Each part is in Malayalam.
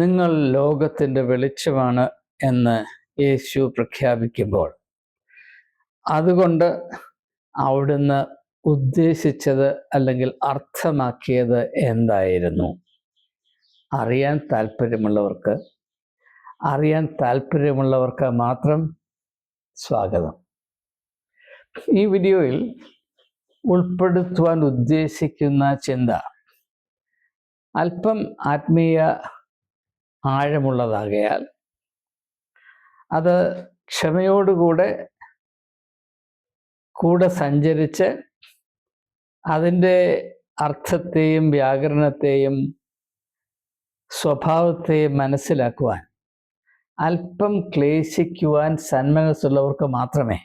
നിങ്ങൾ ലോകത്തിന്റെ വെളിച്ചമാണ് എന്ന് യേശു പ്രഖ്യാപിക്കുമ്പോൾ അതുകൊണ്ട് അവിടുന്ന് ഉദ്ദേശിച്ചത് അല്ലെങ്കിൽ അർത്ഥമാക്കിയത് എന്തായിരുന്നു? അറിയാൻ താല്പര്യമുള്ളവർക്ക് അറിയാൻ താല്പര്യമുള്ളവർക്ക് മാത്രം സ്വാഗതം. ഈ വീഡിയോയിൽ ഉൾപ്പെടുത്തുവാൻ ഉദ്ദേശിക്കുന്ന ചിന്ത അല്പം ആത്മീയ ആഴമുള്ളതാകയാൽ അത് ക്ഷമയോടുകൂടെ കൂടെ സഞ്ചരിച്ച് അതിന്റെ അർത്ഥത്തെയും വ്യാകരണത്തെയും സ്വഭാവത്തെയും മനസ്സിലാക്കുവാൻ അല്പം ക്ലേശിക്കുവാൻ സന്മനസ്സുള്ളവർക്ക് മാത്രമേ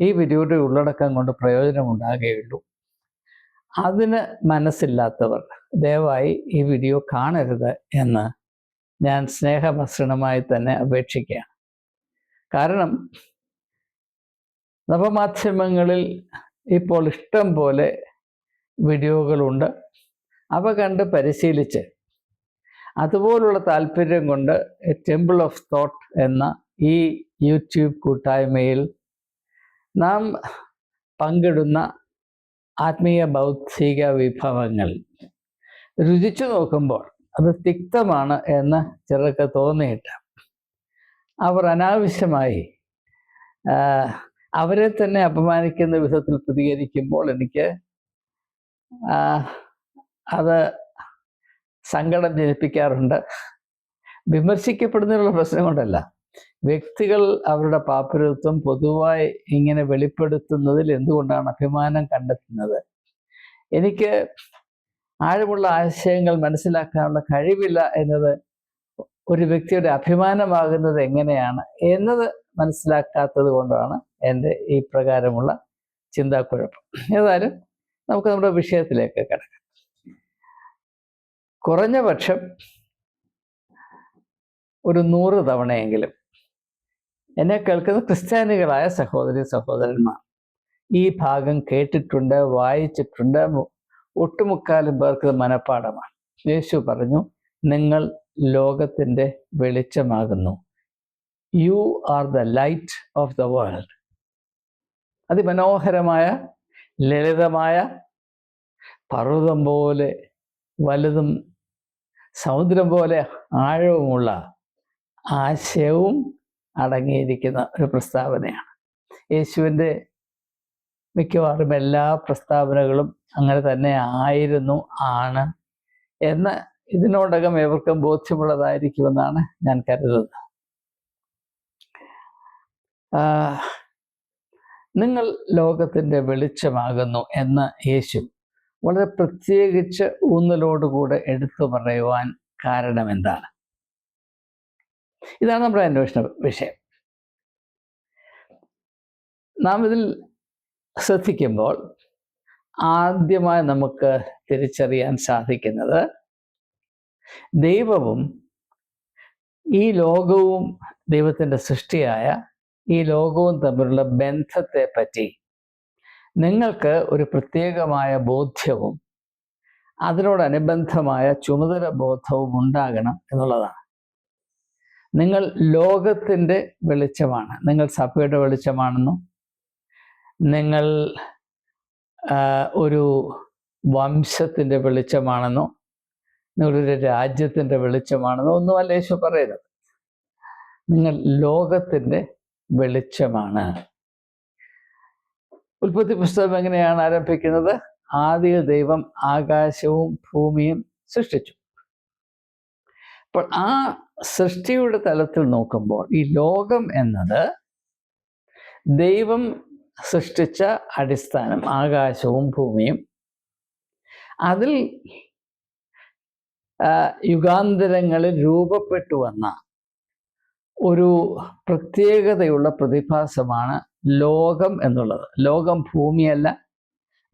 ഈ വിധിയുടെ ഉള്ളടക്കം കൊണ്ട് പ്രയോജനമുണ്ടാകുകയുള്ളൂ. അതിന് മനസ്സില്ലാത്തവർ ദയവായി ഈ വീഡിയോ കാണരുത് എന്ന് ഞാൻ സ്നേഹഭക്ഷണമായി തന്നെ അപേക്ഷിക്കുകയാണ്. കാരണം നവമാധ്യമങ്ങളിൽ ഇപ്പോൾ ഇഷ്ടം പോലെ വീഡിയോകളുണ്ട്. അവ കണ്ട് പരിശീലിച്ച് അതുപോലുള്ള താല്പര്യം കൊണ്ട് ടെമ്പിൾ ഓഫ് തോട്ട് എന്ന ഈ യൂട്യൂബ് കൂട്ടായ്മയിൽ നാം പങ്കിടുന്ന ആത്മീയ ബൗദ്ധിക വിഭവങ്ങൾ രുചിച്ചു നോക്കുമ്പോൾ അത് തിക്തമാണ് എന്ന് ചിലർക്ക് തോന്നിയിട്ട്. അവർ അനാവശ്യമായി അവരെ തന്നെ അപമാനിക്കുന്ന വിധത്തിൽ പ്രതികരിക്കുമ്പോൾ എനിക്ക് അത് സങ്കടം ജനിപ്പിക്കാറുണ്ട്. വിമർശിക്കപ്പെടുന്നതിനുള്ള പ്രശ്നം കൊണ്ടല്ല. വ്യക്തികൾ അവരുടെ പാപ്പരത്വം പൊതുവായി ഇങ്ങനെ വെളിപ്പെടുത്തുന്നതിൽ എന്തുകൊണ്ടാണ് അഭിമാനം കണ്ടെത്തുന്നത്? എനിക്ക് ആഴമുള്ള ആശയങ്ങൾ മനസ്സിലാക്കാനുള്ള കഴിവില്ല എന്നത് ഒരു വ്യക്തിയുടെ അഭിമാനമാകുന്നത് എങ്ങനെയാണ് എന്നത് മനസ്സിലാക്കാത്തത് കൊണ്ടാണ് എന്റെ ഈ പ്രകാരമുള്ള ചിന്താക്കുഴപ്പം. ഏതായാലും നമുക്ക് നമ്മുടെ വിഷയത്തിലേക്ക് കിടക്കാം. കുറഞ്ഞ പക്ഷം ഒരു നൂറ് തവണയെങ്കിലും എന്നെ കേൾക്കുന്ന ക്രിസ്ത്യാനികളായ സഹോദരി സഹോദരന്മാർ ഈ ഭാഗം കേട്ടിട്ടുണ്ട് വായിച്ചിട്ടുണ്ട് ഒട്ടുമുക്കാലും പേർക്ക് മനഃപ്പാടമാണ് യേശു പറഞ്ഞു നിങ്ങൾ ലോകത്തിന്റെ വെളിച്ചമാകുന്നു. You are the light of the world അതിമനോഹരമായ ലളിതമായ പർവതം പോലെ വലുതും സമുദ്രം പോലെ ആഴവുമുള്ള ആശയവും അടങ്ങിയിരിക്കുന്ന ഒരു പ്രസ്താവനയാണ്. യേശുവിന്റെ മിക്കവാറും എല്ലാ പ്രസ്താവനകളും അങ്ങനെ തന്നെ ആയിരുന്നു ആണ് എന്ന് ഇതിനോടകം ഏവർക്കും ബോധ്യമുള്ളതായിരിക്കുമെന്നാണ് ഞാൻ കരുതുന്നത്. നിങ്ങൾ ലോകത്തിന്റെ വെളിച്ചമാകുന്നു എന്ന് യേശു വളരെ പ്രത്യേകിച്ച് ഊന്നലോടുകൂടെ എടുത്തു പറയുവാൻ കാരണം എന്താണ്? ഇതാണ് നമ്മുടെ അന്വേഷണ വിഷയം. നാം ഇതിൽ ശ്രദ്ധിക്കുമ്പോൾ ആദ്യമായി നമുക്ക് തിരിച്ചറിയാൻ സാധിക്കുന്നത് ദൈവവും ഈ ലോകവും ദൈവത്തിന്റെ സൃഷ്ടിയായ ഈ ലോകവും തമ്മിലുള്ള ബന്ധത്തെ പറ്റി നിങ്ങൾക്ക് ഒരു പ്രത്യേകമായ ബോധ്യവും അതിനോടനുബന്ധമായ ചുമതല ബോധവും ഉണ്ടാകണം എന്നുള്ളതാണ്. നിങ്ങൾ ലോകത്തിന്റെ വെളിച്ചമാണ്. നിങ്ങൾ സഭയുടെ വെളിച്ചമാണെന്നും നിങ്ങൾ ഒരു വംശത്തിന്റെ വെളിച്ചമാണെന്നോ നിങ്ങളൊരു രാജ്യത്തിന്റെ വെളിച്ചമാണെന്നോ ഒന്നുമല്ല യേശു പറയുന്നത്. നിങ്ങൾ ലോകത്തിന്റെ വെളിച്ചമാണ്. ഉൽപ്പത്തി പുസ്തകം എങ്ങനെയാണ് ആരംഭിക്കുന്നത്? ആദ്യ ദൈവം ആകാശവും ഭൂമിയും സൃഷ്ടിച്ചു. അപ്പോൾ ആ സൃഷ്ടിയുടെ തലത്തിൽ നോക്കുമ്പോൾ ഈ ലോകം എന്നത് ദൈവം സൃഷ്ടിച്ച അടിസ്ഥാനം ആകാശവും ഭൂമിയും. അതിൽ യുഗാന്തരങ്ങളിൽ രൂപപ്പെട്ടു വന്ന ഒരു പ്രത്യേകതയുള്ള പ്രതിഭാസമാണ് ലോകം എന്നുള്ളത്. ലോകം ഭൂമിയല്ല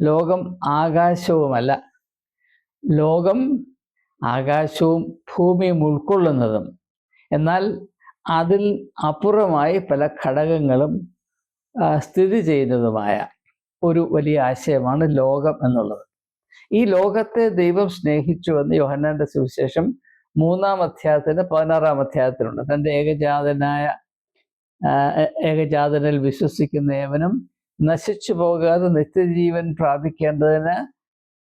ലോകം ആകാശവുമല്ല. ലോകം ആകാശവും ഭൂമിയും ഉൾക്കൊള്ളുന്നതും. എന്നാൽ അതിൽ അപ്പുറമായി പല ഘടകങ്ങളും സ്ഥിതി ചെയ്യുന്നതുമായ ഒരു വലിയ ആശയമാണ് ലോകം എന്നുള്ളത്. ഈ ലോകത്തെ ദൈവം സ്നേഹിച്ചു എന്ന് യോഹന്നാന്റെ സുവിശേഷം മൂന്നാം അധ്യായത്തിന് പതിനാറാം അധ്യായത്തിലുണ്ട്. തന്റെ ഏകജാതനായ ഏകജാതനിൽ വിശ്വസിക്കുന്ന ഏവനും നശിച്ചു പോകാതെ നിത്യജീവൻ പ്രാപിക്കേണ്ടതിന്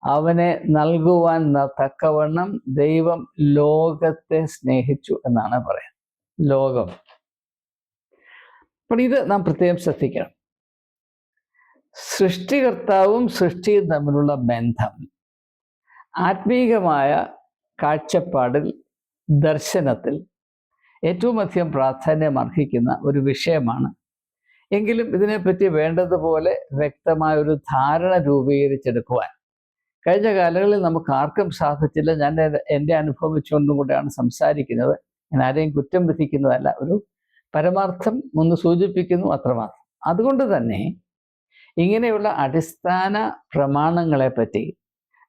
അവനെ നൽകുവാൻ തക്കവണ്ണം ദൈവം ലോകത്തെ സ്നേഹിച്ചു എന്നാണ് പറയുന്നത്. ലോകം. അപ്പോൾ ഇത് നാം പ്രത്യേകം ശ്രദ്ധിക്കണം. സൃഷ്ടികർത്താവും സൃഷ്ടിയും തമ്മിലുള്ള ബന്ധം ആത്മീകമായ കാഴ്ചപ്പാടിൽ ദർശനത്തിൽ ഏറ്റവും അധികം പ്രാധാന്യം അർഹിക്കുന്ന ഒരു വിഷയമാണ്. എങ്കിലും ഇതിനെപ്പറ്റി വേണ്ടതുപോലെ വ്യക്തമായ ഒരു ധാരണ രൂപീകരിച്ചെടുക്കുവാൻ. കഴിഞ്ഞ കാലങ്ങളിൽ നമുക്ക് ആർക്കും സാധിച്ചില്ല. ഞാൻ എന്റെ- അനുഭവിച്ചുകൊണ്ടും കൂടെയാണ് സംസാരിക്കുന്നത്. ഞാൻ ആരെയും കുറ്റം വിധിക്കുന്നതല്ല. ഒരു പരമാർത്ഥം ഒന്ന് സൂചിപ്പിക്കുന്നു അത്രമാത്രം അതുകൊണ്ട് തന്നെ ഇങ്ങനെയുള്ള അടിസ്ഥാന പ്രമാണങ്ങളെപ്പറ്റി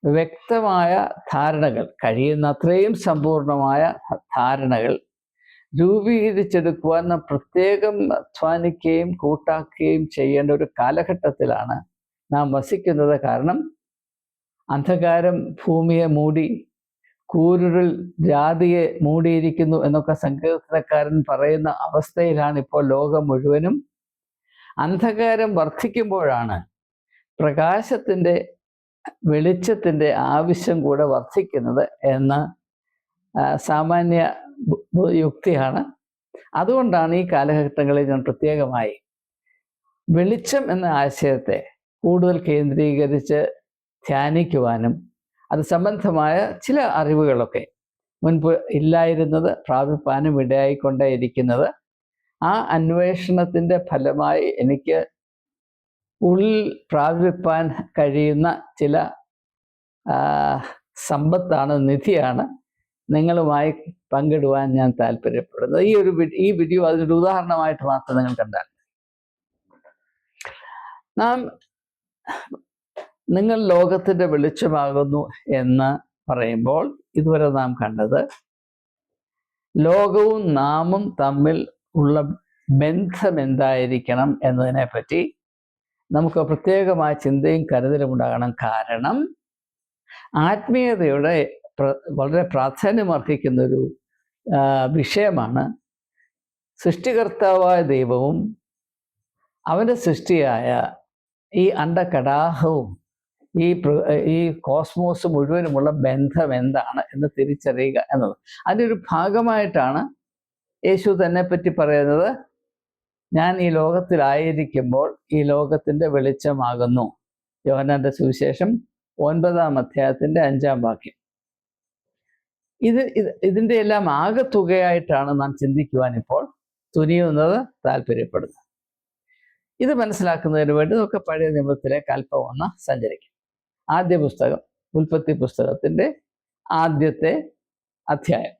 വ്യക്തമായ ധാരണകൾ കഴിയുന്നത്രയും സമ്പൂർണമായ ധാരണകൾ രൂപീകരിച്ചെടുക്കുവാൻ നാം പ്രത്യേകം അധ്വാനിക്കുകയും കൂട്ടാക്കുകയും ചെയ്യേണ്ട ഒരു കാലഘട്ടത്തിലാണ് നാം വസിക്കുന്നത്. കാരണം അന്ധകാരം ഭൂമിയെ മൂടി കൂരുരുൾ ജാതിയെ മൂടിയിരിക്കുന്നു എന്നൊക്കെ സങ്കീർത്തനക്കാരൻ പറയുന്ന അവസ്ഥയിലാണ് ഇപ്പോൾ ലോകം മുഴുവനും. അന്ധകാരം വർദ്ധിക്കുമ്പോഴാണ് പ്രകാശത്തിന്റെ വെളിച്ചത്തിന്റെ ആവശ്യം കൂടെ വർദ്ധിക്കുന്നത് എന്ന സാമാന്യ യുക്തിയാണ്. അതുകൊണ്ടാണ് ഈ കാലഘട്ടങ്ങളിൽ ഞാൻ പ്രത്യേകമായി വെളിച്ചം എന്ന ആശയത്തെ കൂടുതൽ കേന്ദ്രീകരിച്ച് ധ്യാനിക്കുവാനും അത് സംബന്ധമായ ചില അറിവുകളൊക്കെ മുൻപ് ഇല്ലായിരുന്നത് പ്രാപിപ്പാനും ഇടയായിക്കൊണ്ടേയിരിക്കുന്നത് ആ അന്വേഷണത്തിന്റെ ഫലമായി എനിക്ക് ഉള്ളിൽ പ്രാപിപ്പാൻ കഴിയുന്ന ചില സമ്പത്താണ് നിധിയാണ് നിങ്ങളുമായി പങ്കിടുവാൻ ഞാൻ താല്പര്യപ്പെടുന്നത്. ഈ ഒരു ഈ വീഡിയോ അതിനൊരു ഉദാഹരണമായിട്ട് മാത്രം നിങ്ങൾ കണ്ടാൽ നാം നിങ്ങൾ ലോകത്തിന്റെ വെളിച്ചമാകുന്നു എന്ന് പറയുമ്പോൾ ഇതുവരെ നാം കണ്ടത് ലോകവും നാമും തമ്മിൽ ഉള്ള ബന്ധം എന്തായിരിക്കണം എന്നതിനെ പറ്റി നമുക്ക് പ്രത്യേകമായ ചിന്തയും കരുതലും ഉണ്ടാകണം. കാരണം ആത്മീയതയുടെ വളരെ പ്രാധാന്യമർഹിക്കുന്ന ഒരു വിഷയമാണ് സൃഷ്ടികർത്താവായ ദൈവവും അവന്റെ സൃഷ്ടിയായ ഈ അണ്ടകടാഹവും ഈ ഈ കോസ്മോസ് മുഴുവനുമുള്ള ബന്ധം എന്താണ് എന്ന് തിരിച്ചറിയുക എന്നത്. അതിന്റെ ഒരു ഭാഗമായിട്ടാണ് യേശു തന്നെ പറ്റി പറയുന്നത് ഞാൻ ഈ ലോകത്തിലായിരിക്കുമ്പോൾ ഈ ലോകത്തിന്റെ വെളിച്ചമാകുന്നു. യോഹനന്റെ സുവിശേഷം ഒൻപതാം അധ്യായത്തിന്റെ അഞ്ചാം വാക്യം. ഇത് ഇത് ഇതിന്റെ എല്ലാം ആകെത്തുകയായിട്ടാണ് നാം ചിന്തിക്കുവാൻ ഇപ്പോൾ തുനിയുന്നത് താല്പര്യപ്പെടുന്നത്. ഇത് മനസ്സിലാക്കുന്നതിന് വേണ്ടി നമുക്ക് പഴയ നിയമത്തിലെ കൽപ്പം ഒന്ന് സഞ്ചരിക്കും. ആദ്യ പുസ്തകം ഉൽപ്പത്തി പുസ്തകത്തിന്റെ ആദ്യത്തെ അധ്യായം.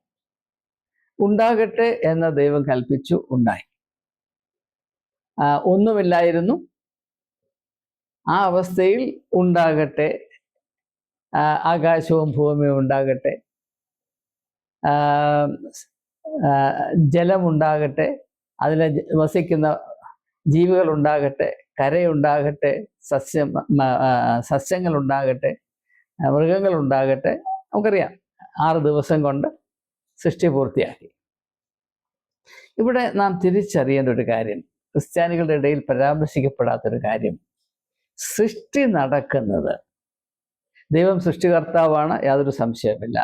ഉണ്ടാകട്ടെ എന്ന ദൈവം കൽപ്പിച്ചു ഉണ്ടായി. ഒന്നുമില്ലായിരുന്നു. ആ അവസ്ഥയിൽ ഉണ്ടാകട്ടെ ആകാശവും ഭൂമിയും ഉണ്ടാകട്ടെ ജലമുണ്ടാകട്ടെ അതിൽ വസിക്കുന്ന ജീവികൾ ഉണ്ടാകട്ടെ കരയുണ്ടാകട്ടെ സസ്യം മൃഗങ്ങൾ ഉണ്ടാകട്ടെ നമുക്കറിയാം ആറ് ദിവസം കൊണ്ട് സൃഷ്ടി പൂർത്തിയാക്കി. ഇവിടെ നാം തിരിച്ചറിയേണ്ട ഒരു കാര്യം ക്രിസ്ത്യാനികളുടെ ഇടയിൽ പരാമർശിക്കപ്പെടാത്തൊരു കാര്യം. സൃഷ്ടി നടക്കുന്നത് ദൈവം സൃഷ്ടികർത്താവാണ് യാതൊരു സംശയമില്ല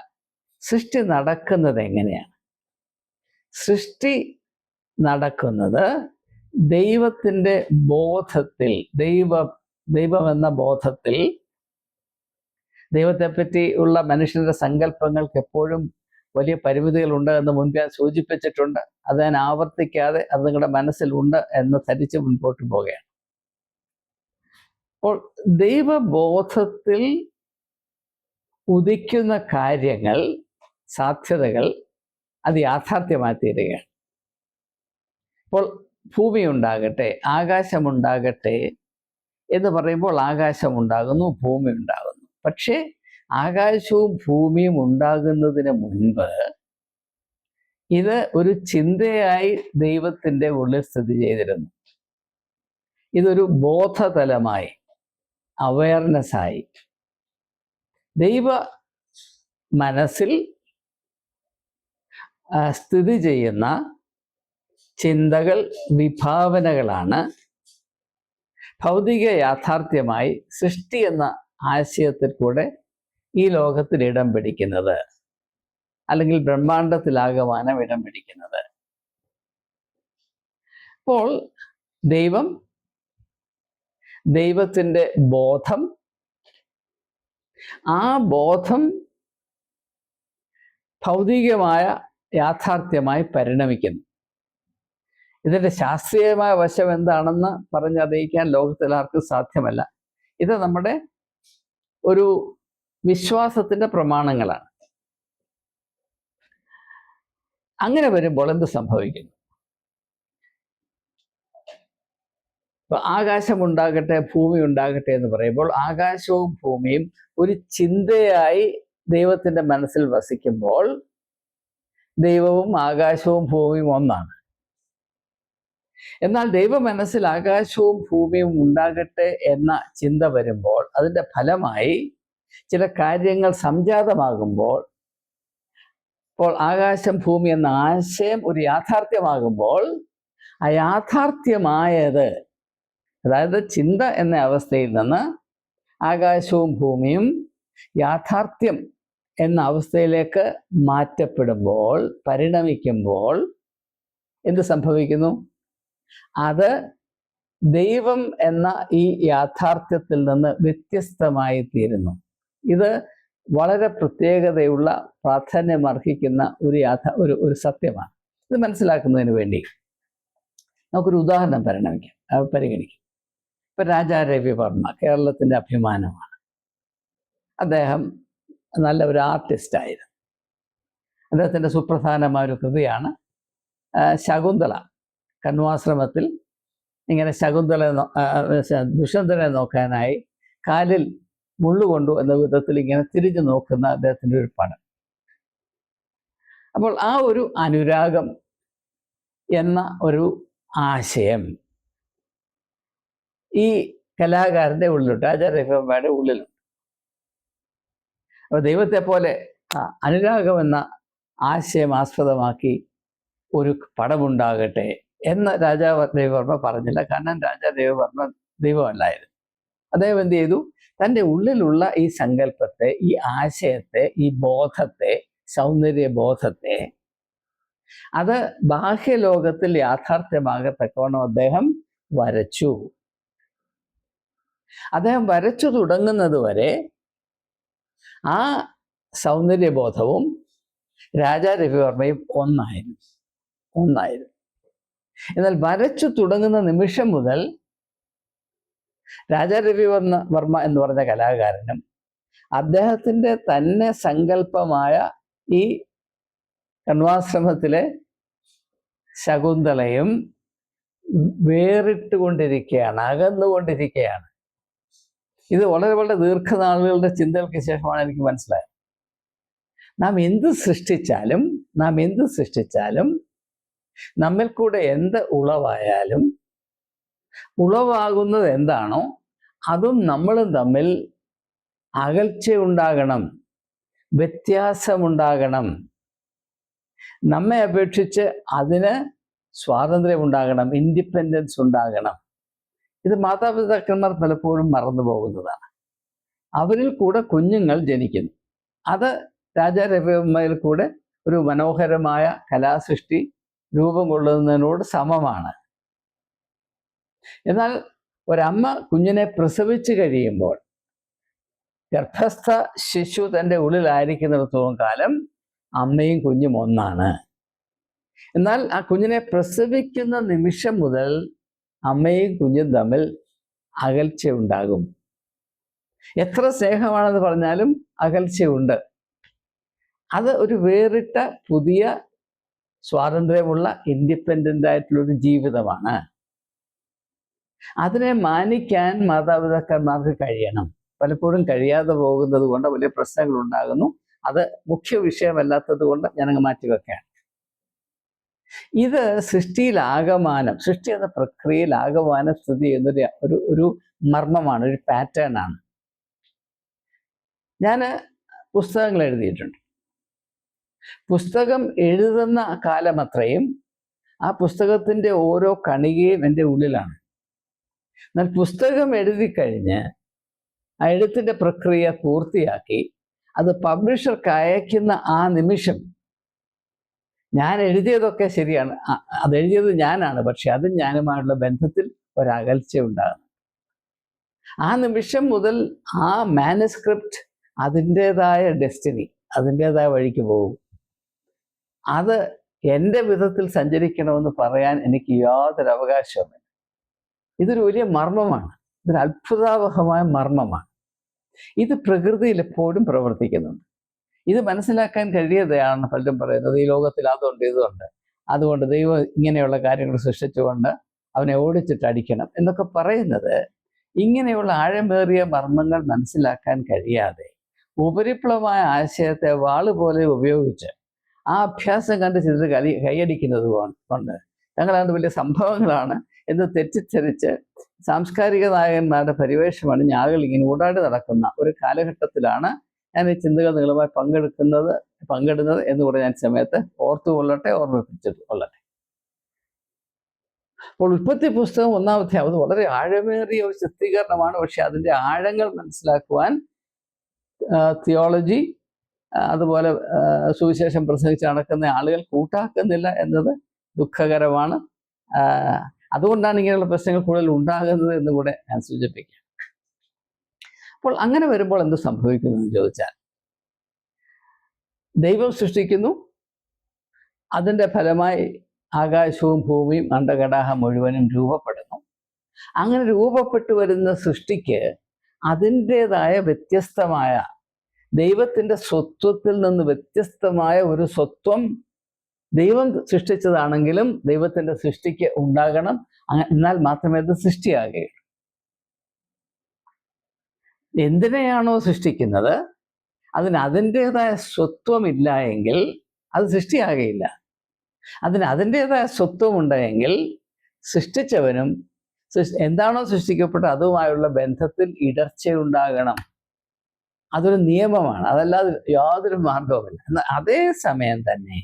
സൃഷ്ടി നടക്കുന്നത് എങ്ങനെയാണ്? സൃഷ്ടി നടക്കുന്നത് ദൈവത്തിന്റെ ബോധത്തിൽ ദൈവ ദൈവം എന്ന ബോധത്തിൽ ദൈവത്തെപ്പറ്റി ഉള്ള മനുഷ്യന്റെ സങ്കല്പങ്ങൾക്ക് എപ്പോഴും വലിയ പരിമിതികളുണ്ട് എന്ന് മുൻപ് ഞാൻ സൂചിപ്പിച്ചിട്ടുണ്ട്. അത് ഞാൻ ആവർത്തിക്കാതെ അത് നിങ്ങളുടെ മനസ്സിലുണ്ട് എന്ന് ധരിച്ച് മുൻപോട്ട് പോവുകയാണ്. അപ്പോൾ ദൈവബോധത്തിൽ ഉദിക്കുന്ന കാര്യങ്ങൾ സാധ്യതകൾ അത് യാഥാർത്ഥ്യമായി തീരുകയാണ് അപ്പോൾ ഭൂമി ഉണ്ടാകട്ടെ ആകാശമുണ്ടാകട്ടെ എന്ന് പറയുമ്പോൾ ആകാശമുണ്ടാകുന്നു ഭൂമി ഉണ്ടാകുന്നു പക്ഷേ ആകാശവും ഭൂമിയും ഉണ്ടാകുന്നതിന് മുൻപ് ഇത് ഒരു ചിന്തയായി ദൈവത്തിന്റെ ഉള്ളിൽ സ്ഥിതി ചെയ്തിരുന്നു. ഇതൊരു ബോധതലമായി അവയർനെസ്സായി ദൈവ മനസ്സിൽ സ്ഥിതി ചെയ്യുന്ന ചിന്തകൾ വിഭാവനകളാണ് ഭൗതിക യാഥാർത്ഥ്യമായി സൃഷ്ടി എന്ന ആശയത്തിൽ കൂടെ ഈ ലോകത്തിൽ ഇടം പിടിക്കുന്നത്. അല്ലെങ്കിൽ ബ്രഹ്മാണ്ടത്തിലാകമാനം ഇടം പിടിക്കുന്നത്. അപ്പോൾ ദൈവം ദൈവത്തിന്റെ ബോധം ആ ബോധം ഭൗതികമായ യാഥാർത്ഥ്യമായി പരിണമിക്കുന്നു. ഇതിന്റെ ശാസ്ത്രീയമായ വശം എന്താണെന്ന് പറഞ്ഞറിയിക്കാൻ ലോകത്തിൽ ആർക്കും സാധ്യമല്ല. ഇത് നമ്മുടെ ഒരു വിശ്വാസത്തിന്റെ പ്രമാണങ്ങളാണ്. അങ്ങനെ വരുമ്പോൾ എന്ത് സംഭവിക്കുന്നു? ഇപ്പൊ ആകാശം ഉണ്ടാകട്ടെ ഭൂമി ഉണ്ടാകട്ടെ എന്ന് പറയുമ്പോൾ ആകാശവും ഭൂമിയും ഒരു ചിന്തയായി ദൈവത്തിന്റെ മനസ്സിൽ വസിക്കുമ്പോൾ ദൈവവും ആകാശവും ഭൂമിയും ഒന്നാണ്. എന്നാൽ ദൈവ മനസ്സിൽ ആകാശവും ഭൂമിയും ഉണ്ടാകട്ടെ എന്ന ചിന്ത വരുമ്പോൾ അതിന്റെ ഫലമായി ചില കാര്യങ്ങൾ സംജാതമാകുമ്പോൾ ഇപ്പോൾ ആകാശം ഭൂമി എന്ന ആശയം ഒരു യാഥാർത്ഥ്യമാകുമ്പോൾ ആ യാഥാർത്ഥ്യമായത് അതായത് ചിന്ത എന്ന അവസ്ഥയിൽ നിന്ന് ആകാശവും ഭൂമിയും യാഥാർത്ഥ്യം എന്ന അവസ്ഥയിലേക്ക് മാറ്റപ്പെടുമ്പോൾ പരിണമിക്കുമ്പോൾ എന്ത് സംഭവിക്കുന്നു? അത് ദൈവം എന്ന ഈ യാഥാർത്ഥ്യത്തിൽ നിന്ന് വ്യത്യസ്തമായി തീരുന്നു ഇത് വളരെ പ്രത്യേകതയുള്ള പ്രാധാന്യം അർഹിക്കുന്ന ഒരു യാഥാ ഒരു ഒരു സത്യമാണ്. ഇത് മനസ്സിലാക്കുന്നതിന് വേണ്ടി നമുക്കൊരു ഉദാഹരണം പരിണമിക്കാം പരിഗണിക്കാം. ഇപ്പൊ രാജാ രവിവർമ്മ കേരളത്തിന്റെ അഭിമാനമാണ്. അദ്ദേഹം നല്ല ഒരു ആർട്ടിസ്റ്റ് ആയിരുന്നു. അദ്ദേഹത്തിന്റെ സുപ്രധാനമായ ഒരു കൃതിയാണ് ശകുന്തള. കണ്വാശ്രമത്തിൽ ഇങ്ങനെ ശകുന്തള നോ- ആ, ആ, ശ- ദുഷ്യന്തനെ നോക്കാനായി കാലിൽ മുള്ളുകൊണ്ടു എന്ന വിധത്തിൽ ഇങ്ങനെ തിരിഞ്ഞു നോക്കുന്ന അദ്ദേഹത്തിന്റെ ഒരു പടം. അപ്പോൾ ആ ഒരു അനുരാഗം എന്ന ഒരു ആശയം ഈ കലാകാരന്റെ ഉള്ളിലുണ്ട്. ആചാര്യഭവന്മാരുടെ ഉള്ളിലുണ്ട്. അപ്പോൾ ദൈവത്തെ പോലെ അനുരാഗം എന്ന ആശയം ആസ്പദമാക്കി ഒരു പടമുണ്ടാകട്ടെ എന്ന് രാജാവ് ദൈവവർമ്മ പറഞ്ഞില്ല. കാരണം രാജാ ദൈവവർമ്മ ദൈവമല്ലായിരുന്നു. അദ്ദേഹം എന്ത് ചെയ്തു? തന്റെ ഉള്ളിലുള്ള ഈ സങ്കല്പത്തെ ഈ ആശയത്തെ ഈ ബോധത്തെ സൗന്ദര്യ ബോധത്തെ അത് ബാഹ്യലോകത്തിൽ യാഥാർത്ഥ്യമാകത്തക്കവണ്ണം അദ്ദേഹം വരച്ചു. അദ്ദേഹം വരച്ചു തുടങ്ങുന്നത് വരെ ആ സൗന്ദര്യബോധവും രാജാ രവിവർമ്മയും ഒന്നായിരുന്നു. ഒന്നായിരുന്നു. എന്നാൽ വരച്ചു തുടങ്ങുന്ന നിമിഷം മുതൽ രാജാ രവിവർമ്മ വർമ്മ എന്ന് പറഞ്ഞ കലാകാരനും അദ്ദേഹത്തിന്റെ തന്നെ സങ്കല്പമായ ഈ കണ്വാശ്രമത്തിലെ ശകുന്തളയും വേറിട്ടുകൊണ്ടിരിക്കുകയാണ് അകന്നുകൊണ്ടിരിക്കുകയാണ്. ഇത് വളരെ വളരെ ദീർഘനാളുകളുടെ ചിന്തകൾക്ക് ശേഷമാണ് എനിക്ക് മനസ്സിലായത്. നാം എന്ത് സൃഷ്ടിച്ചാലും നാം എന്ത് സൃഷ്ടിച്ചാലും നമ്മിൽ കൂടെ എന്ത് ഉളവായാലും ഉളവാകുന്നത് എന്താണോ അതും നമ്മളും തമ്മിൽ അകൽച്ച ഉണ്ടാകണം വ്യത്യാസമുണ്ടാകണം. നമ്മെ അപേക്ഷിച്ച് അതിന് സ്വാതന്ത്ര്യം ഉണ്ടാകണം ഇൻഡിപെൻഡൻസ് ഉണ്ടാകണം. ഇത് മാതാപിതാക്കന്മാർ പലപ്പോഴും മറന്നു പോകുന്നതാണ്. അവരിൽ കൂടെ കുഞ്ഞുങ്ങൾ ജനിക്കുന്നു. അത് രാജാരവിയമ്മയിൽ കൂടെ ഒരു മനോഹരമായ കലാസൃഷ്ടി രൂപം കൊള്ളുന്നതിനോട് സമമാണ്. എന്നാൽ ഒരമ്മ കുഞ്ഞിനെ പ്രസവിച്ചു കഴിയുമ്പോൾ ഗർഭസ്ഥ ശിശു തന്റെ ഉള്ളിലായിരിക്കുന്നിടത്തോളം കാലം അമ്മയും കുഞ്ഞും ഒന്നാണ്. എന്നാൽ ആ കുഞ്ഞിനെ പ്രസവിക്കുന്ന നിമിഷം മുതൽ അമ്മയും കുഞ്ഞും തമ്മിൽ അകൽച്ചയുണ്ടാകും. എത്ര സ്നേഹമാണെന്ന് പറഞ്ഞാലും അകൽച്ചയുണ്ട്. അത് ഒരു വേറിട്ട പുതിയ സ്വാതന്ത്ര്യമുള്ള ഇൻഡിപെൻഡന്റ് ആയിട്ടുള്ളൊരു ജീവിതമാണ്. അതിനെ മാനിക്കാൻ മാതാപിതാക്കന്മാർക്ക് കഴിയണം. പലപ്പോഴും കഴിയാതെ പോകുന്നത് കൊണ്ട് വലിയ പ്രശ്നങ്ങൾ ഉണ്ടാകുന്നു അത് മുഖ്യ വിഷയമല്ലാത്തത് കൊണ്ട് ഞാനങ്ങ് മാറ്റിവെക്കുകയാണ്. ഇത് സൃഷ്ടിയിൽ ആകമാനം സൃഷ്ടി എന്ന പ്രക്രിയയിൽ ആകമാന സ്ഥിതി എന്നൊരു ഒരു ഒരു മർമ്മമാണ് ഒരു പാറ്റേൺ ആണ് ഞാൻ പുസ്തകങ്ങൾ എഴുതിയിട്ടുണ്ട്. പുസ്തകം എഴുതുന്ന കാലമത്രയും ആ പുസ്തകത്തിന്റെ ഓരോ കണികയും എന്റെ ഉള്ളിലാണ്. എന്നാൽ പുസ്തകം എഴുതി കഴിഞ്ഞ് ആ എഴുത്തിന്റെ പ്രക്രിയ പൂർത്തിയാക്കി അത് പബ്ലിഷർക്ക് അയക്കുന്ന ആ നിമിഷം ഞാൻ എഴുതിയതൊക്കെ ശരിയാണ്. അത് എഴുതിയത് ഞാനാണ് പക്ഷെ അത് ഞാനുമായുള്ള ബന്ധത്തിൽ ഒരകൽച്ച ഉണ്ടാകുന്നു. ആ നിമിഷം മുതൽ ആ മാനസ്ക്രിപ്റ്റ് അതിന്റേതായ ഡെസ്റ്റിനി അതിന്റേതായ വഴിക്ക് പോകും. അത് എന്റെ വിധത്തിൽ സഞ്ചരിക്കണമെന്ന് പറയാൻ എനിക്ക് യാതൊരു അവകാശവുമില്ല. ഇതൊരു വലിയ മർമ്മമാണ്. ഇതൊരു അത്ഭുതാവഹമായ മർമ്മമാണ്. ഇത് പ്രകൃതിയിൽ എപ്പോഴും പ്രവർത്തിക്കുന്നുണ്ട്. ഇത് മനസ്സിലാക്കാൻ കഴിയാതെയാണ് പലരും പറയുന്നത്. ഈ ലോകത്തിൽ അതുണ്ട് ഇതുണ്ട്. അതുകൊണ്ട് ദൈവം ഇങ്ങനെയുള്ള കാര്യങ്ങൾ സൃഷ്ടിച്ചുകൊണ്ട് അവനെ ഓടിച്ചിട്ട് അടിക്കണം എന്നൊക്കെ പറയുന്നത് ഇങ്ങനെയുള്ള ആഴമേറിയ മർമ്മങ്ങൾ മനസ്സിലാക്കാൻ കഴിയാതെ ഉപരിപ്ലവമായ ആശയത്തെ വാൾ പോലെ ഉപയോഗിച്ച് ആ അഭ്യാസം കണ്ട് ചിലർ കലി കൈയടിക്കുന്നത് കൊണ്ട്. ഞങ്ങളാണ്ട് വലിയ സംഭവങ്ങളാണ് എന്ന് തെറ്റിദ്ധരിച്ച് സാംസ്കാരിക നായകന്മാരുടെ പരിവേഷമാണ് ഞാകൾ ഇങ്ങനെ ഊടാടി നടക്കുന്ന ഒരു കാലഘട്ടത്തിലാണ് ഞാൻ ഈ ചിന്തകൾ നിങ്ങളുമായി പങ്കെടുക്കുന്നത് പങ്കിടുന്നത് എന്ന് കൂടെ ഞാൻ സമയത്ത് ഓർത്തുകൊള്ളട്ടെ ഓർമ്മിപ്പിച്ചിട്ട് കൊള്ളട്ടെ അപ്പോൾ ഉൽപ്പത്തി പുസ്തകം ഒന്നാമത്തെ അത് വളരെ ആഴമേറിയ ഒരു ചിത്രീകരണമാണ്. പക്ഷെ അതിന്റെ ആഴങ്ങൾ മനസ്സിലാക്കുവാൻ തിയോളജി അതുപോലെ സുവിശേഷം പ്രസംഗിച്ച് നടക്കുന്ന ആളുകൾ കൂട്ടാക്കുന്നില്ല എന്നത് ദുഃഖകരമാണ്. അതുകൊണ്ടാണ് ഇങ്ങനെയുള്ള പ്രശ്നങ്ങൾ കൂടുതൽ ഉണ്ടാകുന്നത് എന്ന് കൂടെ ഞാൻ സൂചിപ്പിക്കാം. അപ്പോൾ അങ്ങനെ വരുമ്പോൾ എന്ത് സംഭവിക്കുന്നു എന്ന് ചോദിച്ചാൽ ദൈവം സൃഷ്ടിക്കുന്നു അതിന്റെ ഫലമായി ആകാശവും ഭൂമിയും അണ്ടകടാഹം മുഴുവനും രൂപപ്പെടുന്നു. അങ്ങനെ രൂപപ്പെട്ടു വരുന്ന സൃഷ്ടിക്ക് അതിന്റെതായ വ്യത്യസ്തമായ ദൈവത്തിന്റെ സ്വത്വത്തിൽ നിന്ന് വ്യത്യസ്തമായ ഒരു സ്വത്വം ദൈവം സൃഷ്ടിച്ചതാണെങ്കിലും ദൈവത്തിന്റെ സൃഷ്ടിക്ക് ഉണ്ടാകണം. എന്നാൽ മാത്രമേ അത് സൃഷ്ടിയാകുകയുള്ളൂ. എന്തിനെയാണോ സൃഷ്ടിക്കുന്നത്? അതിന് അതിന്റെതായ സ്വത്വമില്ല എങ്കിൽ അത് സൃഷ്ടിയാകയില്ല അതിന് അതിന്റെതായ സ്വത്വം ഉണ്ടെങ്കിൽ സൃഷ്ടിച്ചവനും സൃഷ്- എന്താണോ സൃഷ്ടിക്കപ്പെട്ട അതുമായുള്ള ബന്ധത്തിൽ ഇടർച്ചയുണ്ടാകണം. അതൊരു നിയമമാണ്. അതല്ലാതെ യാതൊരു മാർഗവുമില്ല. എന്നാൽ അതേ സമയം തന്നെ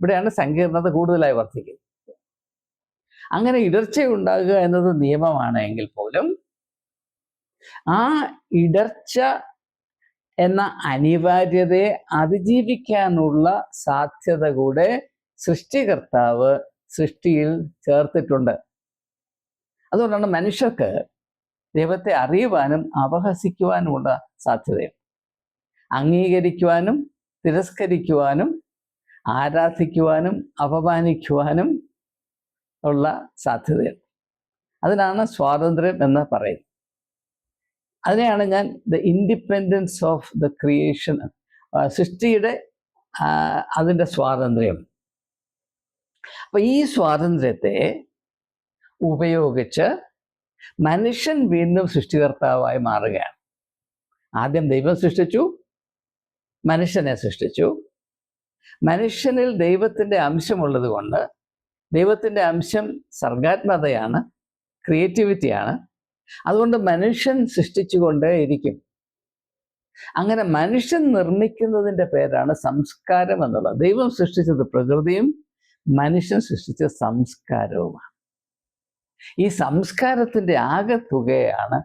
ഇവിടെയാണ് സങ്കീർണത കൂടുതലായി വർദ്ധിക്കുന്നത്. അങ്ങനെ ഇടർച്ച ഉണ്ടാകുക എന്നത് നിയമമാണ് എങ്കിൽ പോലും ആ ഇടർച്ച എന്ന അനിവാര്യതയെ അതിജീവിക്കാനുള്ള സാധ്യത കൂടെ സൃഷ്ടികർത്താവ് സൃഷ്ടിയിൽ ചേർത്തിട്ടുണ്ട്. അതുകൊണ്ടാണ് മനുഷ്യർക്ക് ദൈവത്തെ അറിയുവാനും അപഹസിക്കുവാനുമുള്ള സാധ്യതയുണ്ട്. അംഗീകരിക്കുവാനും തിരസ്കരിക്കുവാനും ആരാധിക്കുവാനും അപമാനിക്കുവാനും ഉള്ള സാധ്യതയുണ്ട് അതിനാണ് സ്വാതന്ത്ര്യം എന്ന് പറയുന്നത്. അതിനെയാണ് ഞാൻ the independence of the creation സൃഷ്ടിയുടെ അതിന്റെ സ്വാതന്ത്ര്യം. അപ്പൊ ഈ സ്വാതന്ത്ര്യത്തെ ഉപയോഗിച്ച് മനുഷ്യൻ വീണ്ടും സൃഷ്ടികർത്താവായി മാറുകയാണ്. ആദ്യം ദൈവം സൃഷ്ടിച്ചു മനുഷ്യനെ സൃഷ്ടിച്ചു. മനുഷ്യനിൽ ദൈവത്തിന്റെ അംശമുള്ളത് കൊണ്ട് ദൈവത്തിന്റെ അംശം സർഗാത്മകതയാണ് ക്രിയേറ്റിവിറ്റിയാണ്. അതുകൊണ്ട് മനുഷ്യൻ സൃഷ്ടിച്ചുകൊണ്ടേ ഇരിക്കും അങ്ങനെ മനുഷ്യൻ നിർമ്മിക്കുന്നതിന്റെ പേരാണ് സംസ്കാരം എന്നുള്ളത്. ദൈവം സൃഷ്ടിച്ചത് പ്രകൃതിയും മനുഷ്യൻ സൃഷ്ടിച്ച സംസ്കാരവുമാണ്. ഈ സംസ്കാരത്തിന്റെ ആകെത്തുകയാണ്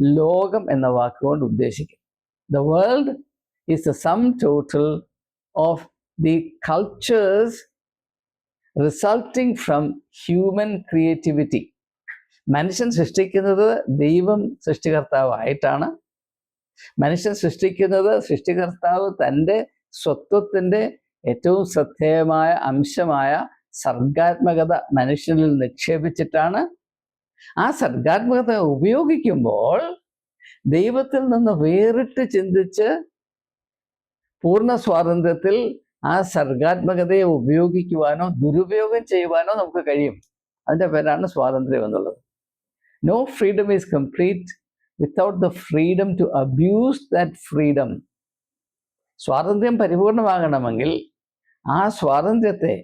ലോകം എന്ന വാക്കുകൊണ്ട് ഉദ്ദേശിക്കുന്നത്. The world is the sum total of the cultures resulting from human creativity. മനുഷ്യൻ സൃഷ്ടിക്കുന്നത് ദൈവം സൃഷ്ടികർത്താവായിട്ടാണ് മനുഷ്യൻ സൃഷ്ടിക്കുന്നത് സൃഷ്ടികർത്താവ് തന്റെ സ്വത്വത്തിന്റെ ഏറ്റവും ശ്രദ്ധേയമായ അംശമായ സർഗാത്മകത മനുഷ്യനിൽ നിക്ഷേപിച്ചിട്ടാണ് ആ സർഗാത്മകത ഉപയോഗിക്കുമ്പോൾ ദൈവത്തിൽ നിന്ന് വേറിട്ട് ചിന്തിച്ച് പൂർണ സ്വാതന്ത്ര്യത്തിൽ ആ സർഗാത്മകതയെ ഉപയോഗിക്കുവാനോ ദുരുപയോഗം ചെയ്യുവാനോ നമുക്ക് കഴിയും. അതിന്റെ പേരാണ് സ്വാതന്ത്ര്യം എന്നുള്ളത്. No freedom is complete without the freedom to abuse that freedom സ്വാതന്ത്ര്യം പരിപൂർണമാകണമെങ്കിൽ ആ സ്വാതന്ത്ര്യത്തെ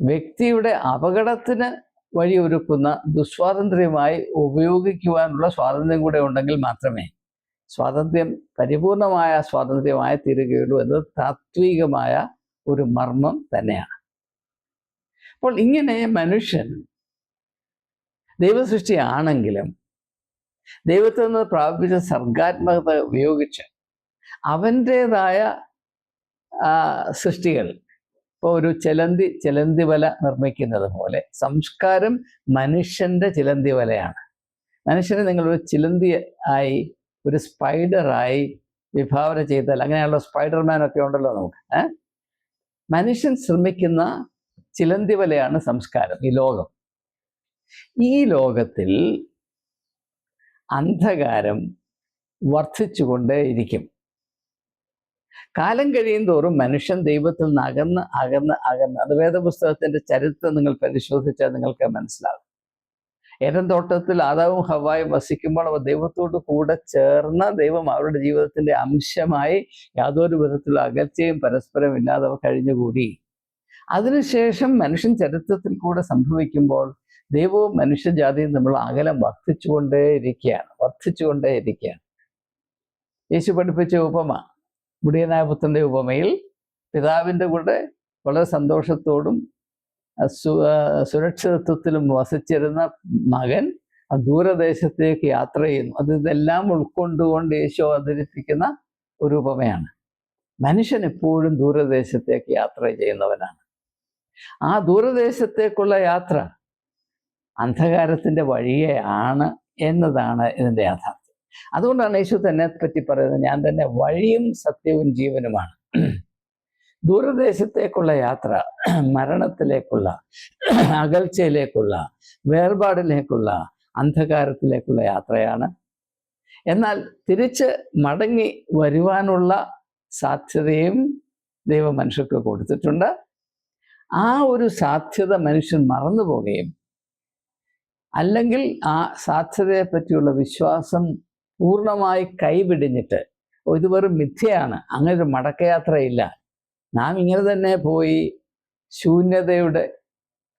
വ്യക്തിയുടെ അപകടത്തിന് വഴിയൊരുക്കുന്ന ദുസ്വാതന്ത്ര്യമായി ഉപയോഗിക്കുവാനുള്ള സ്വാതന്ത്ര്യം കൂടെ ഉണ്ടെങ്കിൽ മാത്രമേ സ്വാതന്ത്ര്യം പരിപൂർണമായ സ്വാതന്ത്ര്യമായി തീരുകയുള്ളൂ എന്നത് താത്വികമായ ഒരു മർമ്മം തന്നെയാണ്. അപ്പോൾ ഇങ്ങനെ മനുഷ്യൻ ദൈവസൃഷ്ടിയാണെങ്കിലും ദൈവത്തിൽ നിന്ന് പ്രാപിച്ച സർഗാത്മകത ഉപയോഗിച്ച് അവന്റേതായ സൃഷ്ടികൾ ഇപ്പോൾ ഒരു ചിലന്തി ചിലന്തി വല നിർമ്മിക്കുന്നത് പോലെ സംസ്കാരം മനുഷ്യന്റെ ചിലന്തി വലയാണ് മനുഷ്യനെ നിങ്ങളൊരു ചിലന്തി ആയി ഒരു സ്പൈഡറായി വിഭാവന ചെയ്താൽ അങ്ങനെയുള്ള സ്പൈഡർമാൻ ഒക്കെ ഉണ്ടല്ലോ നമുക്ക് മനുഷ്യൻ ശ്രമിക്കുന്ന ചിലന്തി വലയാണ് സംസ്കാരം ഈ ലോകം. ഈ ലോകത്തിൽ അന്ധകാരം വർദ്ധിച്ചുകൊണ്ടേയിരിക്കും. കാലം കഴിയും തോറും മനുഷ്യൻ ദൈവത്തിൽ നിന്ന് അകന്ന് അകന്ന് അകന്ന് അത് വേദപുസ്തകത്തിന്റെ ചരിത്രം നിങ്ങൾ പരിശോധിച്ചാൽ നിങ്ങൾക്ക് മനസ്സിലാകും. ഏതൻ തോട്ടത്തിൽ ആദാവും ഹവായും വസിക്കുമ്പോൾ അവർ ദൈവത്തോട് കൂടെ ചേർന്ന ദൈവം അവരുടെ ജീവിതത്തിന്റെ അംശമായി യാതൊരു വിധത്തിലുള്ള അകൽച്ചയും പരസ്പരം ഇല്ലാതെ അവർ കഴിഞ്ഞുകൂടി. അതിനുശേഷം മനുഷ്യൻ ചരിത്രത്തിൽ കൂടെ സംഭവിക്കുമ്പോൾ ദൈവവും മനുഷ്യജാതിയും നമ്മൾ അകലം വർദ്ധിച്ചുകൊണ്ടേ ഇരിക്കുകയാണ് വർദ്ധിച്ചുകൊണ്ടേ ഇരിക്കുകയാണ് യേശു പഠിപ്പിച്ച ഉപമ മുടിയനായ പുത്രന്റെ ഉപമയിൽ പിതാവിന്റെ കൂടെ വളരെ സന്തോഷത്തോടും സുരക്ഷിതത്വത്തിലും വസിച്ചിരുന്ന മകൻ ദൂരദേശത്തേക്ക് യാത്ര ചെയ്യുന്നു. അത് ഇതെല്ലാം ഉൾക്കൊണ്ടുകൊണ്ട് യേശു അവതരിപ്പിക്കുന്ന ഒരു ഉപമയാണ്. മനുഷ്യൻ എപ്പോഴും ദൂരദേശത്തേക്ക് യാത്ര ചെയ്യുന്നവനാണ്. ആ ദൂരദേശത്തേക്കുള്ള യാത്ര അന്ധകാരത്തിന്റെ വഴിയാണ് എന്നതാണ് ഇതിന്റെ യാഥാർത്ഥ്യം. അതുകൊണ്ടാണ് യേശു തന്നെ പറ്റി പറയുന്നത് ഞാൻ തന്നെ വഴിയും സത്യവും ജീവനുമാണ്. ദൂരദേശത്തേക്കുള്ള യാത്ര മരണത്തിലേക്കുള്ള അകൽച്ചയിലേക്കുള്ള വേർപാടിലേക്കുള്ള അന്ധകാരത്തിലേക്കുള്ള യാത്രയാണ്. എന്നാൽ തിരിച്ച് മടങ്ങി വരുവാനുള്ള സാധ്യതയും ദൈവം മനുഷ്യർക്ക് കൊടുത്തിട്ടുണ്ട്. ആ ഒരു സാധ്യത മനുഷ്യൻ മറന്നു പോവുകയും അല്ലെങ്കിൽ ആ സാധ്യതയെ പറ്റിയുള്ള വിശ്വാസം പൂർണമായി കൈവിടിഞ്ഞിട്ട് ഇത് വെറും മിഥ്യയാണ് അങ്ങനെ മടക്കയാത്രയില്ല നാം ഇങ്ങനെ തന്നെ പോയി ശൂന്യതയുടെ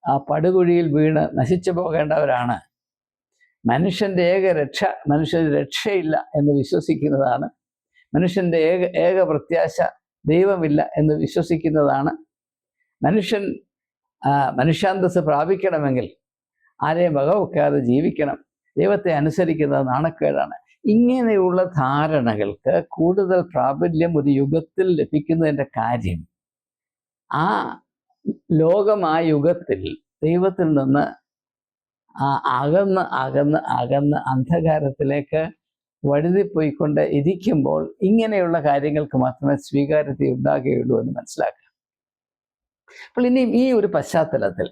ആ പടുകുഴിയിൽ വീണ് നശിച്ചു പോകേണ്ടവരാണ്. മനുഷ്യന്റെ ഏക രക്ഷ മനുഷ്യന് രക്ഷയില്ല എന്ന് വിശ്വസിക്കുന്നതാണ്. മനുഷ്യന്റെ ഏക ഏക പ്രത്യാശ ദൈവമില്ല എന്ന് വിശ്വസിക്കുന്നതാണ്. മനുഷ്യൻ മനുഷ്യാന്തസ് പ്രാപിക്കണമെങ്കിൽ ആരെയും വകവെക്കാതെ ജീവിക്കണം. ദൈവത്തെ അനുസരിക്കുന്നത് നാണക്കേടാണ്. ഇങ്ങനെയുള്ള ധാരണകൾക്ക് കൂടുതൽ പ്രാബല്യം ഒരു യുഗത്തിൽ ലഭിക്കുന്നതിന്റെ കാര്യം ആ ലോകം ആ യുഗത്തിൽ ദൈവത്തിൽ നിന്ന് ആ അകന്ന് അകന്ന് അകന്ന് അന്ധകാരത്തിലേക്ക് വഴുതിപ്പോയിക്കൊണ്ട് ഇരിക്കുമ്പോൾ ഇങ്ങനെയുള്ള കാര്യങ്ങൾക്ക് മാത്രമേ സ്വീകാര്യത ഉണ്ടാകുകയുള്ളൂ എന്ന് മനസ്സിലാക്കുക അപ്പോൾ ഇനിയും ഈ ഒരു പശ്ചാത്തലത്തിൽ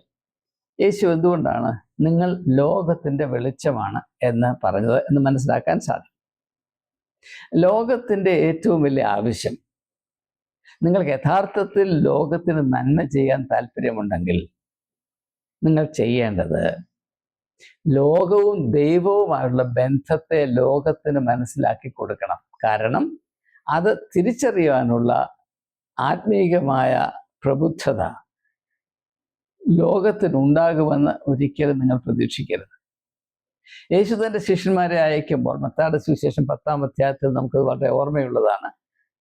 യേശു എന്തുകൊണ്ടാണ്? നിങ്ങൾ ലോകത്തിന്റെ വെളിച്ചമാണ് എന്ന് പറഞ്ഞത് എന്ന് മനസ്സിലാക്കാൻ സാധിക്കും. ലോകത്തിന്റെ ഏറ്റവും വലിയ ആവശ്യം നിങ്ങൾക്ക് യഥാർത്ഥത്തിൽ ലോകത്തിന് നന്മ ചെയ്യാൻ താല്പര്യമുണ്ടെങ്കിൽ നിങ്ങൾ ചെയ്യേണ്ടത് ലോകവും ദൈവവുമായുള്ള ബന്ധത്തെ ലോകത്തിന് മനസ്സിലാക്കി കൊടുക്കണം. കാരണം അത് തിരിച്ചറിയാനുള്ള ആത്മീകമായ പ്രബുദ്ധത ലോകത്തിനുണ്ടാകുമെന്ന് ഒരിക്കലും നിങ്ങൾ പ്രതീക്ഷിക്കരുത്. യേശു തന്റെ ശിഷ്യന്മാരെ അയക്കുമ്പോൾ മത്താട് സുവിശേഷം പത്താം അധ്യായത്തിൽ നമുക്ക് വളരെ ഓർമ്മയുള്ളതാണ്.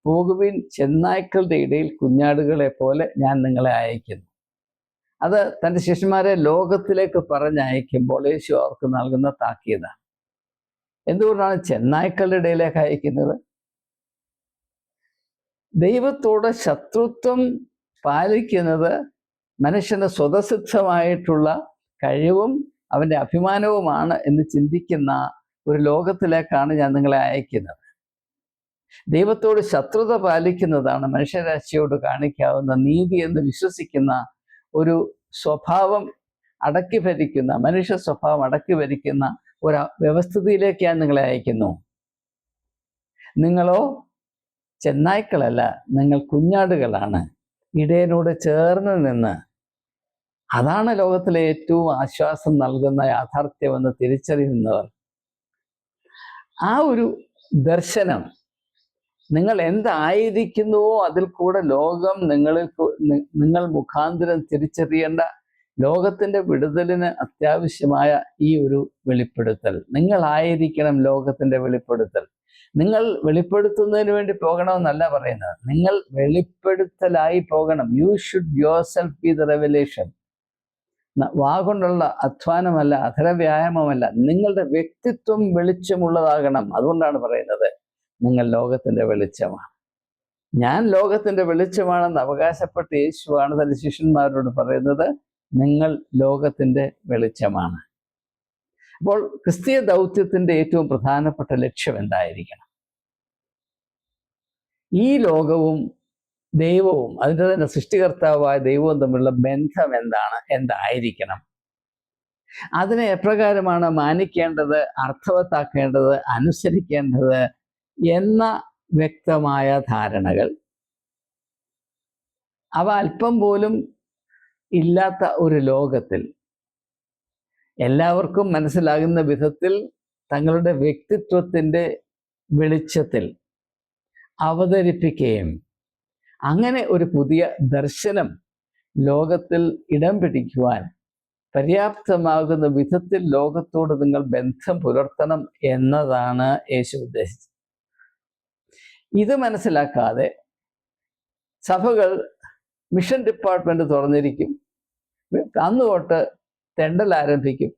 പോകുവിൻ ചെന്നായ്ക്കളുടെ ഇടയിൽ കുഞ്ഞാടുകളെ പോലെ ഞാൻ നിങ്ങളെ അയക്കുന്നു. അത് തന്റെ ശിഷ്യന്മാരെ ലോകത്തിലേക്ക് പറഞ്ഞയക്കുമ്പോൾ യേശു അവർക്ക് നൽകുന്ന താക്കീതാണ് എന്തുകൊണ്ടാണ് ചെന്നായ്ക്കളുടെ ഇടയിലേക്ക് അയക്കുന്നത്? ദൈവത്തോട് ശത്രുത്വം പാലിക്കുന്നത് മനുഷ്യന്റെ സ്വതസിദ്ധമായിട്ടുള്ള കഴിവും അവന്റെ അഭിമാനവുമാണ് എന്ന് ചിന്തിക്കുന്ന ഒരു ലോകത്തിലേക്കാണ് ഞാൻ നിങ്ങളെ അയക്കുന്നത്. ദൈവത്തോട് ശത്രുത പാലിക്കുന്നതാണ് മനുഷ്യരാശിയോട് കാണിക്കാവുന്ന നീതി എന്ന് വിശ്വസിക്കുന്ന ഒരു സ്വഭാവം അടക്കി ഭരിക്കുന്ന മനുഷ്യ സ്വഭാവം അടക്കി ഭരിക്കുന്ന ഒരു വ്യവസ്ഥിതിയിലേക്ക് ഞാൻ നിങ്ങളെ അയക്കുന്നു. നിങ്ങളോ ചെന്നായ്ക്കളല്ല നിങ്ങൾ കുഞ്ഞാടുകളാണ്. ഇടയനോട് ചേർന്ന് നിന്ന് അതാണ് ലോകത്തിലെ ഏറ്റവും ആശ്വാസം നൽകുന്ന യാഥാർത്ഥ്യമെന്ന് തിരിച്ചറിയുന്നവർ. ആ ഒരു ദർശനം നിങ്ങൾ എന്തായിരിക്കുന്നുവോ അതിൽ കൂടെ ലോകം നിങ്ങളിൽ നിങ്ങൾ മുഖാന്തരം തിരിച്ചറിയേണ്ട ലോകത്തിന്റെ വിടുതലിന് അത്യാവശ്യമായ ഈ ഒരു വെളിപ്പെടുത്തൽ. നിങ്ങളായിരിക്കണം ലോകത്തിന്റെ വെളിപ്പെടുത്തൽ. നിങ്ങൾ വെളിപ്പെടുത്തുന്നതിന് വേണ്ടി പോകണമെന്നല്ല പറയുന്നത്. നിങ്ങൾ വെളിപ്പെടുത്തലായി പോകണം. You should yourself be the revelation വാഗൊണ്ടുള്ള അധ്വാനമല്ല അധര വ്യായാമമല്ല നിങ്ങളുടെ വ്യക്തിത്വം വെളിച്ചമുള്ളതാകണം. അതുകൊണ്ടാണ് പറയുന്നത് നിങ്ങൾ ലോകത്തിന്റെ വെളിച്ചമാണ്. ഞാൻ ലോകത്തിന്റെ വെളിച്ചമാണെന്ന് യേശു യേശുവാണ് തന്റെ ശിഷ്യന്മാരോട് പറയുന്നത് നിങ്ങൾ ലോകത്തിന്റെ വെളിച്ചമാണ്. അപ്പോൾ ക്രിസ്തീയ ദൗത്യത്തിന്റെ ഏറ്റവും പ്രധാനപ്പെട്ട ലക്ഷ്യം എന്തായിരിക്കണം ഈ ലോകവും ദൈവവും അതിന്റെ തന്നെ സൃഷ്ടികർത്താവായ ദൈവവും തമ്മിലുള്ള ബന്ധം എന്താണ്? എന്തായിരിക്കണം? അതിനെ എപ്രകാരമാണ് മാനിക്കേണ്ടത് അർത്ഥവത്താക്കേണ്ടത് അനുസരിക്കേണ്ടത് എന്ന വ്യക്തമായ ധാരണകൾ. അവ അല്പം പോലും ഇല്ലാത്ത ഒരു ലോകത്തിൽ എല്ലാവർക്കും മനസ്സിലാകുന്ന വിധത്തിൽ തങ്ങളുടെ വ്യക്തിത്വത്തിന്റെ വെളിച്ചത്തിൽ അവതരിപ്പിക്കുകയും അങ്ങനെ ഒരു പുതിയ ദർശനം ലോകത്തിൽ ഇടം പിടിക്കുവാൻ പര്യാപ്തമാകുന്ന വിധത്തിൽ ലോകത്തോട് നിങ്ങൾ ബന്ധം പുലർത്തണം എന്നതാണ് യേശു ഉദ്ദേശിച്ചത്. ഇത് മനസ്സിലാക്കാതെ സഭകൾ മിഷൻ ഡിപ്പാർട്ട്മെന്റ് തുറന്നിരിക്കും. അന്ന് തൊട്ട് തെണ്ടൽ ആരംഭിക്കും.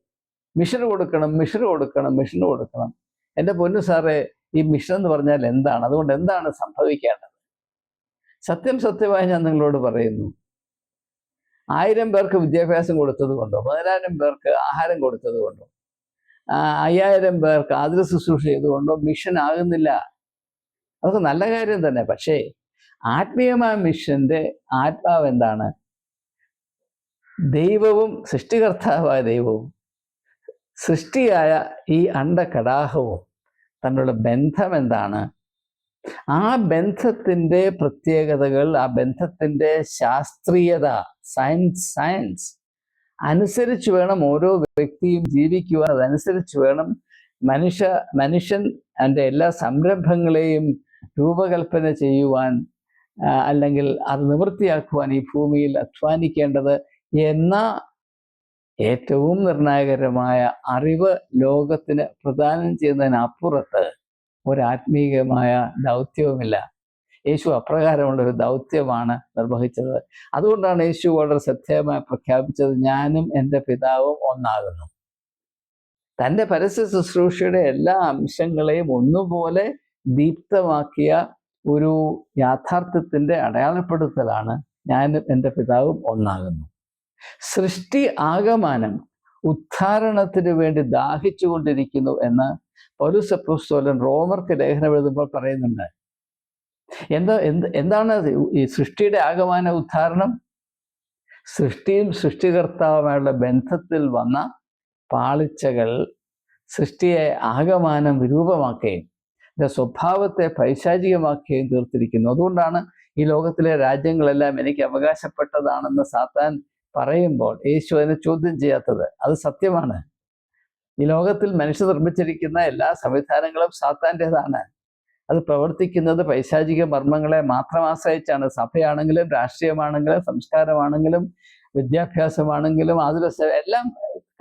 മിഷൻ കൊടുക്കണം മിഷൻ കൊടുക്കണം മിഷൻ കൊടുക്കണം. എന്റെ പൊന്നു സാറേ ഈ മിഷൻ എന്ന് പറഞ്ഞാൽ എന്താണ്? അതുകൊണ്ട് എന്താണ് സംഭവിക്കേണ്ടത്? സത്യം സത്യമായി ഞാൻ നിങ്ങളോട് പറയുന്നു. ആയിരം പേർക്ക് വിദ്യാഭ്യാസം കൊടുത്തത് കൊണ്ടോ പതിനായിരം പേർക്ക് ആഹാരം കൊടുത്തത് കൊണ്ടോ അയ്യായിരം പേർക്ക് ആതിര ശുശ്രൂഷ ചെയ്തുകൊണ്ടോ മിഷൻ ആകുന്നില്ല. അതൊക്കെ നല്ല കാര്യം തന്നെ. പക്ഷേ ആത്മീയമായ മിഷന്റെ ആത്മാവ് എന്താണ്? ദൈവവും സൃഷ്ടികർത്താവായ ദൈവവും സൃഷ്ടിയായ ഈ അണ്ടകടാഹവും തമ്മിലുള്ള ബന്ധം എന്താണ്? ആ ബന്ധത്തിന്റെ പ്രത്യേകതകൾ ആ ബന്ധത്തിന്റെ ശാസ്ത്രീയത സയൻസ് സയൻസ് അനുസരിച്ച് വേണം ഓരോ വ്യക്തിയും ജീവിക്കുവാൻ. അതനുസരിച്ച് വേണം മനുഷ്യ മനുഷ്യൻ എന്റെ എല്ലാ സംരംഭങ്ങളെയും രൂപകൽപ്പന ചെയ്യുവാൻ അല്ലെങ്കിൽ അത് നിവൃത്തിയാക്കുവാൻ ഈ ഭൂമിയിൽ അധ്വാനിക്കേണ്ടത് എന്ന ഏറ്റവും നിർണായകരമായ അറിവ് ലോകത്തിന് പ്രദാനം ചെയ്യുന്നതിനപ്പുറത്ത് ഒരാത്മീകമായ ദൗത്യവുമില്ല. യേശു അപ്രകാരമുള്ള ഒരു ദൗത്യമാണ് നിർവഹിച്ചത്. അതുകൊണ്ടാണ് യേശു വളരെ ശ്രദ്ധേയമായി പ്രഖ്യാപിച്ചത് ഞാനും എന്റെ പിതാവും ഒന്നാകുന്നു. തന്റെ പരസ്യ ശുശ്രൂഷയുടെ എല്ലാ അംശങ്ങളെയും ഒന്നുപോലെ ദീപ്തമാക്കിയ ഒരു യാഥാർത്ഥ്യത്തിന്റെ അടയാളപ്പെടുത്തലാണ് ഞാനും എന്റെ പിതാവും ഒന്നാകുന്നു. സൃഷ്ടി ആകമാനം ഉദ്ധാരണത്തിന് വേണ്ടി ദാഹിച്ചു കൊണ്ടിരിക്കുന്നു എന്ന് പൗലുസപ്പോസ്തോലൻ റോമർക്ക് ലേഖനം എഴുതുമ്പോൾ പറയുന്നുണ്ട്. എന്താ എന്ത് എന്താണ് ഈ സൃഷ്ടിയുടെ ആകമാന ഉദ്ധാരണം? സൃഷ്ടിയും സൃഷ്ടികർത്താവുമായുള്ള ബന്ധത്തിൽ വന്ന പാളിച്ചകൾ സൃഷ്ടിയെ ആകമാനം വിരൂപമാക്കുകയും സ്വഭാവത്തെ പൈശാചികമാക്കുകയും തീർത്തിരിക്കുന്നു. അതുകൊണ്ടാണ് ഈ ലോകത്തിലെ രാജ്യങ്ങളെല്ലാം എനിക്ക് അവകാശപ്പെട്ടതാണെന്ന് സാത്താൻ പറയുമ്പോൾ യേശു അതിനെ ചോദ്യം ചെയ്യാത്തത്. അത് സത്യമാണ്. ഈ ലോകത്തിൽ മനുഷ്യ നിർമ്മിച്ചിരിക്കുന്ന എല്ലാ സംവിധാനങ്ങളും സാത്താന്റെതാണ്. അത് പ്രവർത്തിക്കുന്നത് പൈശാചിക മർമ്മങ്ങളെ മാത്രം ആശ്രയിച്ചാണ്. സഭയാണെങ്കിലും രാഷ്ട്രീയമാണെങ്കിലും സംസ്കാരമാണെങ്കിലും വിദ്യാഭ്യാസമാണെങ്കിലും അതിലെ എല്ലാം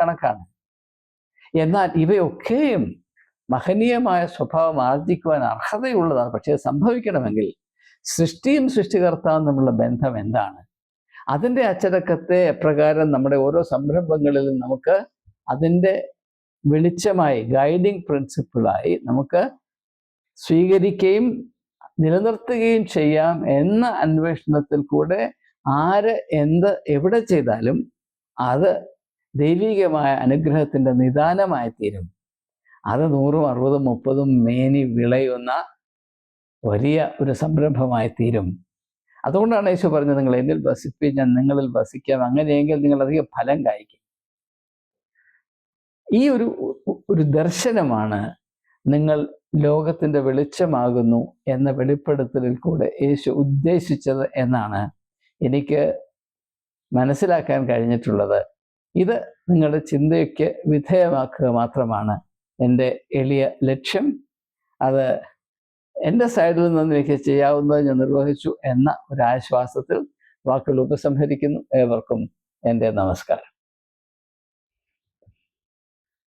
കണക്കാണ്. എന്നാൽ ഇവയൊക്കെയും മഹനീയമായ സ്വഭാവം ആർജിക്കുവാൻ അർഹതയുള്ളതാണ്. പക്ഷേ സംഭവിക്കണമെങ്കിൽ സൃഷ്ടിയും സൃഷ്ടികർത്താവും തമ്മിലുള്ള ബന്ധം എന്താണ്? അതിന്റെ അച്ചടക്കത്തെ എപ്രകാരം നമ്മുടെ ഓരോ സംരംഭങ്ങളിലും നമുക്ക് അതിന്റെ വെളിച്ചമായി ഗൈഡിങ് പ്രിൻസിപ്പിളായി നമുക്ക് സ്വീകരിക്കുകയും നിലനിർത്തുകയും ചെയ്യാം എന്ന അന്വേഷണത്തിൽ കൂടെ ആര് എന്ത് എവിടെ ചെയ്താലും അത് ദൈവികമായ അനുഗ്രഹത്തിന്റെ നിദാനമായി തീരും. അത് നൂറും അറുപതും മുപ്പതും മേനി വിളയുന്ന വലിയ ഒരു സംരംഭമായി തീരും. അതുകൊണ്ടാണ് യേശു പറഞ്ഞത് നിങ്ങൾ എന്നിൽ വസിപ്പി ഞാൻ നിങ്ങളിൽ വസിക്കാം. അങ്ങനെയെങ്കിൽ നിങ്ങൾ അധികം ഫലം കായ്ക്കും. ഈ ഒരു ഒരു ദർശനമാണ് നിങ്ങൾ ലോകത്തിന്റെ വെളിച്ചമാകുന്നു എന്ന വെളിപ്പെടുത്തലിൽ കൂടെ യേശു ഉദ്ദേശിച്ചത് എന്നാണ് എനിക്ക് മനസ്സിലാക്കാൻ കഴിഞ്ഞിട്ടുള്ളത്. ഇത് നിങ്ങളുടെ ചിന്തയ്ക്ക് വിധേയമാക്കുക മാത്രമാണ്. എന്റെ എളിയ ലക്ഷ്യം അത് എന്റെ സൈഡിൽ നിന്ന് എനിക്ക് ചെയ്യാവുന്നത് ഞാൻ നിർവഹിച്ചു എന്ന ഒരു ആശ്വാസത്തിൽ വാക്കുകൾ ഉപസംഹരിക്കുന്നു. ഏവർക്കും എന്റെ നമസ്കാരം.